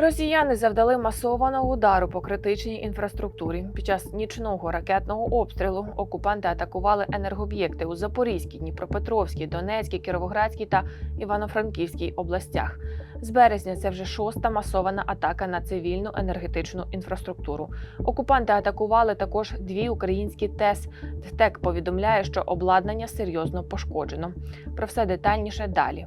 Росіяни завдали масованого удару по критичній інфраструктурі. Під час нічного ракетного обстрілу окупанти атакували енергооб'єкти у Запорізькій, Дніпропетровській, Донецькій, Кіровоградській та Івано-Франківській областях. З березня це вже шоста масована атака на цивільну енергетичну інфраструктуру. Окупанти атакували також дві українські ТЕС. ТЕК повідомляє, що обладнання серйозно пошкоджено. Про все детальніше далі.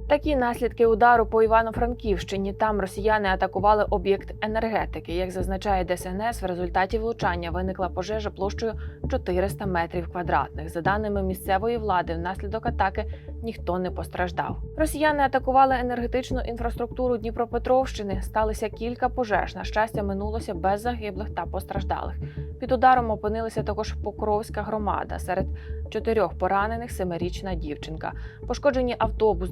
Такі наслідки удару по Івано-Франківщині. Там росіяни атакували об'єкт енергетики. Як зазначає ДСНС, в результаті влучання виникла пожежа площею 400 метрів квадратних. За даними місцевої влади, внаслідок атаки ніхто не постраждав. Росіяни атакували енергетичну інфраструктуру Дніпропетровщини. Сталося кілька пожеж. На щастя, минулося без загиблих та постраждалих. Під ударом опинилася також Покровська громада. Серед чотирьох поранених семирічна дівчинка. Пошкоджені автобус,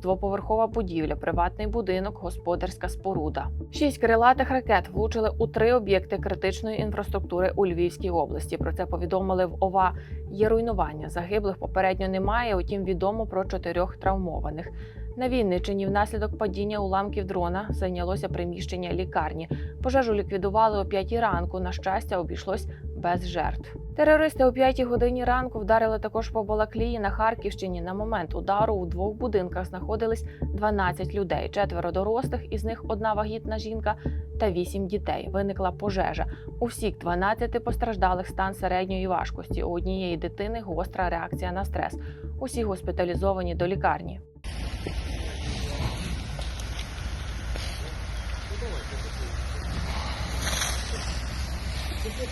двоповерхова будівля, приватний будинок, господарська споруда. Шість крилатих ракет влучили у три об'єкти критичної інфраструктури у Львівській області. Про це повідомили в ОВА. Є руйнування. Загиблих попередньо немає. Утім, відомо про чотирьох травмованих. На Вінниччині внаслідок падіння уламків дрона зайнялося приміщення лікарні. Пожежу ліквідували о 5 ранку. На щастя, обійшлось без жертв. Терористи о 5 годині ранку вдарили також по Балаклії на Харківщині. На момент удару у двох будинках знаходились 12 людей, четверо дорослих, із них одна вагітна жінка та 8 дітей. Виникла пожежа. У всіх 12 постраждалих стан середньої важкості. У однієї дитини гостра реакція на стрес. Усі госпіталізовані до лікарні.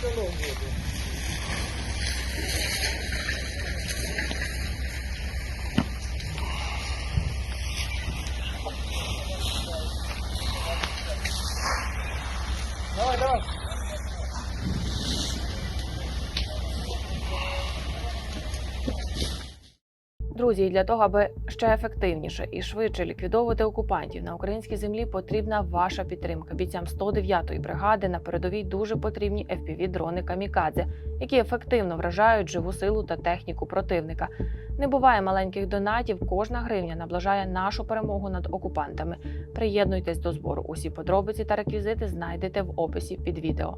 Давай, Bye. Друзі, для того, аби ще ефективніше і швидше ліквідовувати окупантів на українській землі, потрібна ваша підтримка. Бійцям 109-ї бригади на передовій дуже потрібні fpv дрони камікадзе, які ефективно вражають живу силу та техніку противника. Не буває маленьких донатів. Кожна гривня наближає нашу перемогу над окупантами. Приєднуйтесь до збору. Усі подробиці та реквізити знайдете в описі під відео.